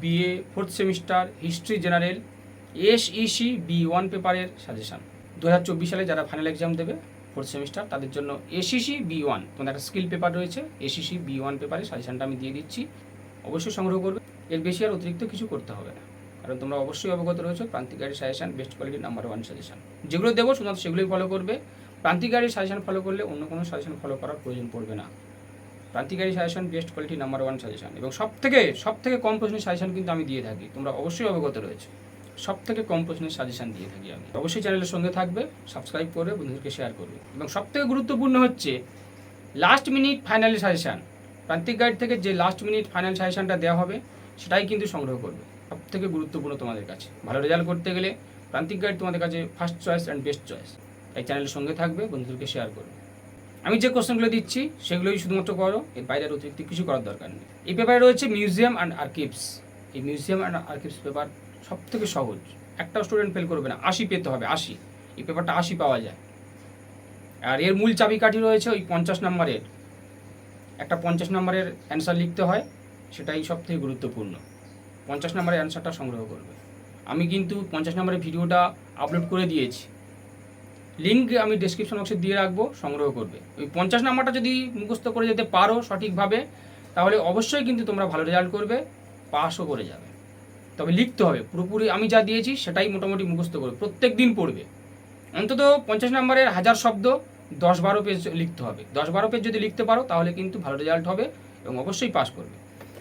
BA fourth semester history general SEC B one পেপারের suggestion দু হাজার চব্বিশ সালে যারা ফাইনাল এক্সাম দেবে ফোর্থ সেমিস্টার তাদের জন্য এসইসি বি ওয়ান তোমাদের একটা স্কিল পেপার রয়েছে এসইসি বি ওয়ান পেপারের সাজেশানটা আমি দিয়ে দিচ্ছি। অবশ্যই সংগ্রহ করবে। এর বেশি আর অতিরিক্ত কিছু করতে হবে না। কারণ তোমরা অবশ্যই অবগত রয়েছে প্রান্তিক গাড়ির suggestion best quality number one suggestion যেগুলো দেবো, শুধুমাত্র সেগুলোই ফলো করবে। প্রান্তিক গাড়ির সাজেশন ফলো করলে অন্য কোনো সাজেশন ফলো করার প্রয়োজন পড়বে না। প্রান্তিক গাড়ি suggestion best quality number one suggestion এবং সব থেকে সব থেকে কম প্রশ্নের সাজেশন কিন্তু আমি দিয়ে থাকি। তোমরা অবশ্যই অবগত রয়েছে। সব থেকে কম প্রশ্নের সাজেশন দিয়ে থাকি আমি। অবশ্যই চ্যানেলের সঙ্গে থাকবে সাবস্ক্রাইব করবে বন্ধুদেরকে শেয়ার করবে। এবং সব থেকে গুরুত্বপূর্ণ হচ্ছে last minute final suggestion Prantik guide থেকে যে লাস্ট মিনিট ফাইনাল সাজেশনটা দেওয়া হবে, সেটাই কিন্তু সংগ্রহ করবে। সব থেকে গুরুত্বপূর্ণ তোমাদের কাছে। ভালো রেজাল্ট করতে গেলে প্রান্তিক গাইড তোমাদের কাছে first choice and best choice তাই চ্যানেলের সঙ্গে থাকবে, বন্ধুদেরকে শেয়ার করবে। আমি যে কোশ্চেনগুলো দিচ্ছি, সেগুলোই শুধুমাত্র করো। এর বাইরে অতিরিক্ত কিছু করার দরকার নেই। এই পেপারে রয়েছে মিউজিয়াম অ্যান্ড আর্কিভস এই মিউজিয়াম অ্যান্ড আর্কিভস পেপার সব থেকে সহজ। একটা স্টুডেন্ট ফেল করবে না, আশি পেতে হবে, আশি। এই পেপারটা আশি পাওয়া যায়। আর এর মূল চাবিকাঠি রয়েছে ওই পঞ্চাশ নম্বরের। একটা পঞ্চাশ নম্বরের অ্যান্সার লিখতে হয়, সেটাই সব থেকে গুরুত্বপূর্ণ। পঞ্চাশ নম্বরের অ্যান্সারটা সংগ্রহ করবে। আমি কিন্তু পঞ্চাশ নম্বরের ভিডিওটা আপলোড করে দিয়েছি। লিঙ্ক আমি ডেসক্রিপশন বক্সে দিয়ে রাখব, সংগ্রহ করবে। ওই পঞ্চাশ নাম্বারটা যদি মুখস্থ করে যেতে পারো সঠিকভাবে, তাহলে অবশ্যই কিন্তু তোমরা ভালো রেজাল্ট করবে পাসও করে যাবে। তবে লিখতে হবে, পুরোপুরি আমি যা দিয়েছি সেটাই মোটামুটি মুখস্থ করবে, প্রত্যেক দিন পড়বে। অন্তত পঞ্চাশ নম্বরের হাজার শব্দ দশ বারো পেজ লিখতে হবে। দশ বারো পেজ যদি লিখতে পারো, তাহলে কিন্তু ভালো রেজাল্ট হবে এবং অবশ্যই পাস করবে।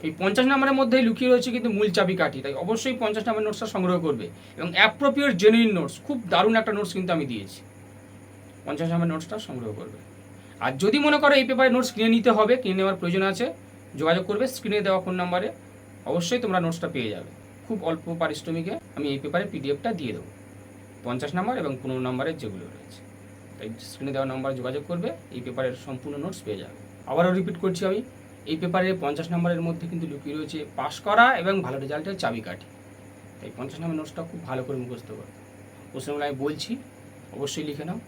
এই পঞ্চাশ নম্বরের মধ্যেই লুকিয়ে রয়েছে কিন্তু মূল চাবিকাঠি, তাই অবশ্যই পঞ্চাশ নম্বর নোটসটা সংগ্রহ করবে। এবং অ্যাপ্রোপ্রিয়েট জেনুইন নোটস খুব দারুণ একটা নোটস কিন্তু আমি দিয়েছি। পঞ্চাশ নম্বর নোটসটা সংগ্রহ করবে। আর যদি মনে করো এই পেপারে নোটস কিনে নিতে হবে, কিনে নেওয়ার প্রয়োজন আছে, যোগাযোগ করবে স্ক্রিনে দেওয়া ফোন নাম্বারে অবশ্যই তোমরা নোটসটা পেয়ে যাবে। খুব অল্প পারিশ্রমিকে আমি এই পেপারে পিডিএফটা দিয়ে দেবো। পঞ্চাশ নাম্বার এবং পনেরো নম্বরের যেগুলো রয়েছে। তাই স্ক্রিনে দেওয়া নাম্বারে যোগাযোগ করবে, এই পেপারের সম্পূর্ণ নোটস পেয়ে যাবে। আবারও রিপিট করছি আমি, এই পেপারে পঞ্চাশ নম্বরের মধ্যে কিন্তু লুকিয়ে রয়েছে পাশ করা এবং ভালো রেজাল্টের চাবিকাঠি তাই পঞ্চাশ নম্বর নোটসটা খুব ভালো করে মুখস্থ করো। প্রশ্নগুলো আমি বলছি, অবশ্যই লিখে নাও।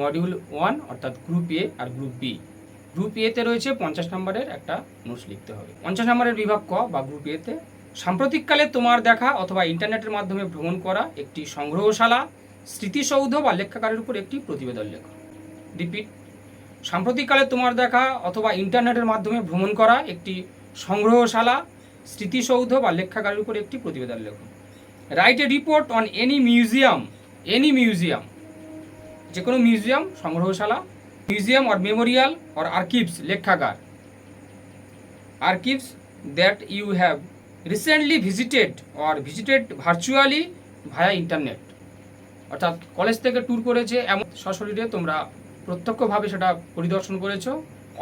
মডিউল ওয়ান অর্থাৎ গ্রুপ এ আর গ্রুপ বি গ্রুপ এতে রয়েছে পঞ্চাশ নম্বরের একটা নোটস লিখতে হবে। পঞ্চাশ নম্বরের বিভাগ ক বা গ্রুপ এতে সাম্প্রতিককালে তোমার দেখা অথবা ইন্টারনেটের মাধ্যমে ভ্রমণ করা একটি সংগ্রহশালা, স্মৃতিসৌধ বা লেখাকারের উপর একটি প্রতিবেদন লেখা। রিপিট সাম্প্রতিককালে তোমার দেখা অথবা ইন্টারনেটের মাধ্যমে ভ্রমণ করা একটি সংগ্রহশালা, স্মৃতিসৌধ বা লেখাকারের উপর একটি প্রতিবেদন লেখো। Write a report on any museum any museum যে কোনো মিউজিয়াম, সংগ্রহশালা, museum or memorial or archives লেখাগার। Archives that you have recently visited or visited virtually via internet অর্থাৎ কলেজ থেকে ট্যুর করেছে, এমন সশরীরে তোমরা প্রত্যক্ষভাবে সেটা পরিদর্শন করেছ,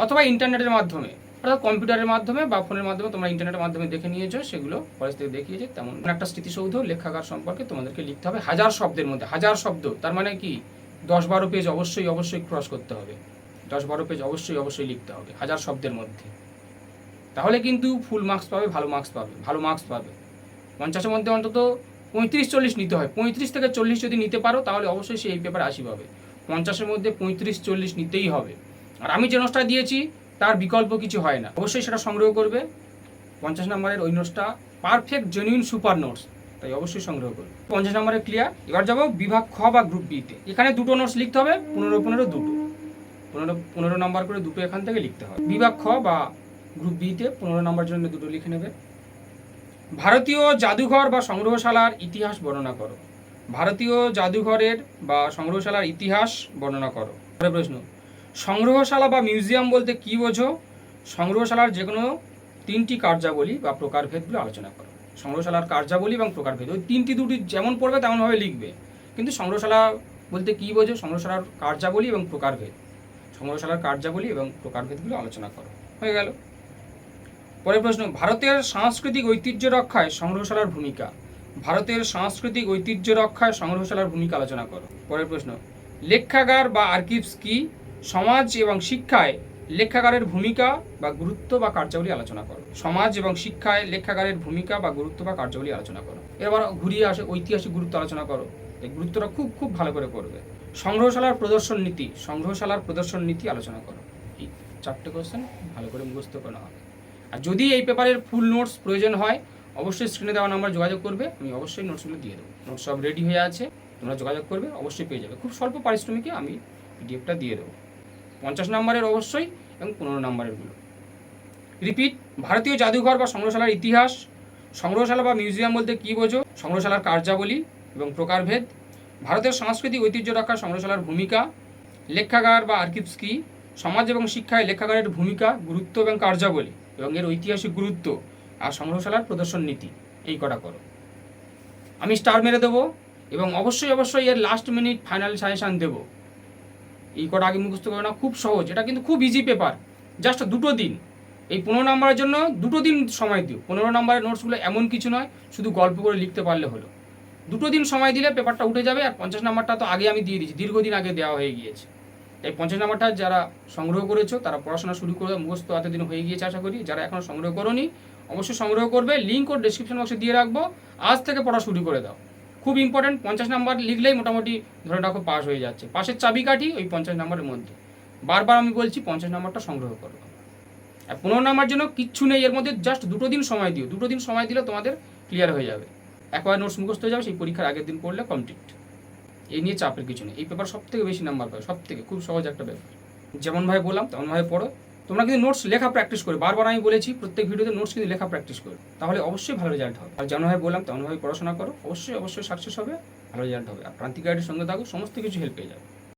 অথবা ইন্টারনেটের মাধ্যমে। অর্থাৎ কম্পিউটারের মাধ্যমে বা ফোনের মাধ্যমে তোমরা ইন্টারনেটের মাধ্যমে দেখে নিয়েছো, সেগুলো কলেজ থেকে দেখিয়েছে, তেমন একটা স্মৃতিসৌধ, লেখাগার সম্পর্কে তোমাদেরকে লিখতে হবে। হাজার শব্দের মধ্যে, হাজার শব্দ, তার মানে কি? দশ বারো পেজ অবশ্যই অবশ্যই ক্রস করতে হবে। দশ বারো পেজ অবশ্যই অবশ্যই লিখতে হবে, হাজার শব্দের মধ্যে। তাহলে কিন্তু ফুল মার্কস পাবে, ভালো মার্কস পাবে, ভালো মার্কস পাবে। পঞ্চাশের মধ্যে অন্তত পঁয়ত্রিশ, চল্লিশ নিতে হয়। পঁয়ত্রিশ থেকে চল্লিশ যদি নিতে পারো, তাহলে অবশ্যই সেই পেপারে আশি পাবে। পঞ্চাশের মধ্যে পঁয়ত্রিশ, চল্লিশ নিতেই হবে। আর আমি যে নোটসটা দিয়েছি, তার বিকল্প কিছু হয় না। অবশ্যই সেটা সংগ্রহ করবে। পঞ্চাশ নম্বরের ওই নোটসটা পারফেক্ট জেনুইন সুপার নোটস তাই অবশ্যই সংগ্রহ করবে পঞ্চাশ নম্বরে ক্লিয়ার এবার যাব বিভাগ খ বা গ্রুপ বিতে এখানে দুটো নোটস লিখতে হবে, পনেরো পনেরো দুটো। পনেরো পনেরো নম্বর করে দুটো এখান থেকে লিখতে হবে। বিভাগ খ বা গ্রুপ বিতে পনেরো নম্বর জন্য দুটো লিখে নেবে। ভারতীয় জাদুঘর বা সংগ্রহশালার ইতিহাস বর্ণনা করো। ভারতীয় জাদুঘরের বা সংগ্রহশালার ইতিহাস বর্ণনা করো। প্রশ্ন, সংগ্রহশালা বা মিউজিয়াম বলতে কি বোঝো? সংগ্রহশালার যে কোনো তিনটি কার্যাবলী বা প্রকারভেদগুলো আলোচনা করো। সংগ্রহশালার কার্যাবলী এবং প্রকারভেদ ওই তিনটি দুটি যেমন পড়বে, তেমনভাবে লিখবে। কিন্তু সংগ্রহশালা বলতে কি বোঝো? সংগ্রহশালার কার্যাবলী এবং প্রকারভেদ সংগ্রহশালার কার্যাবলী এবং প্রকারভেদগুলো আলোচনা করো। হয়ে গেল। পরের প্রশ্ন, ভারতের সাংস্কৃতিক ঐতিহ্য রক্ষায় সংগ্রহশালার ভূমিকা। ভারতের সাংস্কৃতিক ঐতিহ্য রক্ষায় সংগ্রহশালার ভূমিকা আলোচনা করো। পরের প্রশ্ন, লেখাগার বা আর্কিভস কি? সমাজ এবং শিক্ষায় লেখাগারের ভূমিকা বা গুরুত্ব বা কার্যাবলী আলোচনা করো। সমাজ এবং শিক্ষায় লেখাগারের ভূমিকা বা গুরুত্ব বা কার্যাবলী আলোচনা করো। এবার ঘুরিয়ে আসে ঐতিহাসিক গুরুত্ব আলোচনা করো। এই গুরুত্বটা খুব খুব ভালো করে করবে সংগ্রহশালার প্রদর্শন নীতি, সংগ্রহশালার প্রদর্শন নীতি আলোচনা করো। এই চারটে কোয়েশ্চেন ভালো করে মুখস্থ করে নেওয়া আর যদি এই পেপারের ফুল নোটস প্রয়োজন হয়, অবশ্যই স্ক্রিনে দেওয়া নাম্বার যোগাযোগ করবে, আমি অবশ্যই নোটসগুলো দিয়ে দেবো। নোটস সব রেডি হয়ে আছে, তোমরা যোগাযোগ করবে, অবশ্যই পেয়ে যাবে। খুব স্বল্প পারিশ্রমিকে আমি পিডিএফটা দিয়ে দেবো। পঞ্চাশ নম্বরের অবশ্যই এবং পনেরো নম্বরেরগুলো রিপিট, ভারতীয় জাদুঘর বা সংগ্রহশালার ইতিহাস, সংগ্রহশালা বা মিউজিয়াম বলতে কী বোঝো? সংগ্রহশালার কার্যাবলী এবং প্রকারভেদ, ভারতের সাংস্কৃতিক ঐতিহ্য রক্ষা সংগ্রহশালার ভূমিকা, লেখাগার বা আর্কিভস কি? সমাজ এবং শিক্ষায় লেখাগারের ভূমিকা, গুরুত্ব এবং কার্যাবলী এবং এর ঐতিহাসিক গুরুত্ব আর সংগ্রহশালার প্রদর্শন নীতি, এই কটা করো। আমি স্টার মেরে দেবো এবং অবশ্যই অবশ্যই এর লাস্ট মিনিট ফাইনাল সাজেশান দেবো। এই কটা আগে মুখস্থ করে না, খুব সহজ। এটা কিন্তু খুব ইজি পেপার জাস্ট দুটো দিন। এই পনেরো নম্বরের জন্য দুটো দিন সময় দিও। পনেরো নম্বরের নোটসগুলো এমন কিছু নয়, শুধু গল্প করে লিখতে পারলে হলো। দুটো দিন সময় দিলে পেপারটা উঠে যাবে, আর পঞ্চাশ নাম্বারটা তো আগে আমি দিয়ে দিয়েছি। দীর্ঘদিন আগে দেওয়া হয়ে গিয়েছে। এই পঞ্চাশ নাম্বারটা যারা সংগ্রহ করেছ, তারা পড়াশোনা শুরু করে মুখস্থ এতদিন হয়ে গিয়েছে, আশা করি। যারা এখনও সংগ্রহ করোনি, অবশ্যই সংগ্রহ করবে। লিঙ্ক ও ডিসক্রিপশন বক্সে দিয়ে রাখব। আজ থেকে পড়া শুরু করে দাও। খুব ইম্পর্টেন্ট পঞ্চাশ নাম্বার লিখলেই মোটামুটি ধরে রাখো পাস হয়ে যাচ্ছে। পাশের চাবিকাঠি ওই পঞ্চাশ নাম্বারের মধ্যে। বারবার আমি বলছি, পঞ্চাশ নাম্বারটা সংগ্রহ করো। আর পনেরো নাম্বার জন্য কিচ্ছু নেই, এর মধ্যে জাস্ট দুটো দিন সময় দিও। দুটো দিন সময় দিলে তোমাদের ক্লিয়ার হয়ে যাবে। একবার নোটস মুখস্থ হয়ে যাবে, সেই পরীক্ষার আগের দিন পড়লে কমপ্লিট এই নিয়ে চাপের কিছু নেই। এই পেপার সব থেকে বেশি নাম্বার পাবে সব থেকে খুব সহজ একটা পেপার যেমনভাবে বললাম তেমনভাবে পড়ো। তোমরা কিন্তু নোটস লেখা প্র্যাকটিস করো বারবার আমি বলেছি, প্রত্যেক ভিডিওতে নোটস কিন্তু লেখা প্র্যাকটিস করো তাহলে অবশ্যই ভালো রেজাল্ট হবে। আর যেমনভাবে বললাম, তেমনভাবে পড়াশোনা করো, অবশ্যই অবশ্যই সাকসেস হবে, ভালো রেজাল্ট হবে। আর প্রান্তিক সঙ্গে থাকো, সমস্ত কিছু হেল্প পেয়ে যাবে।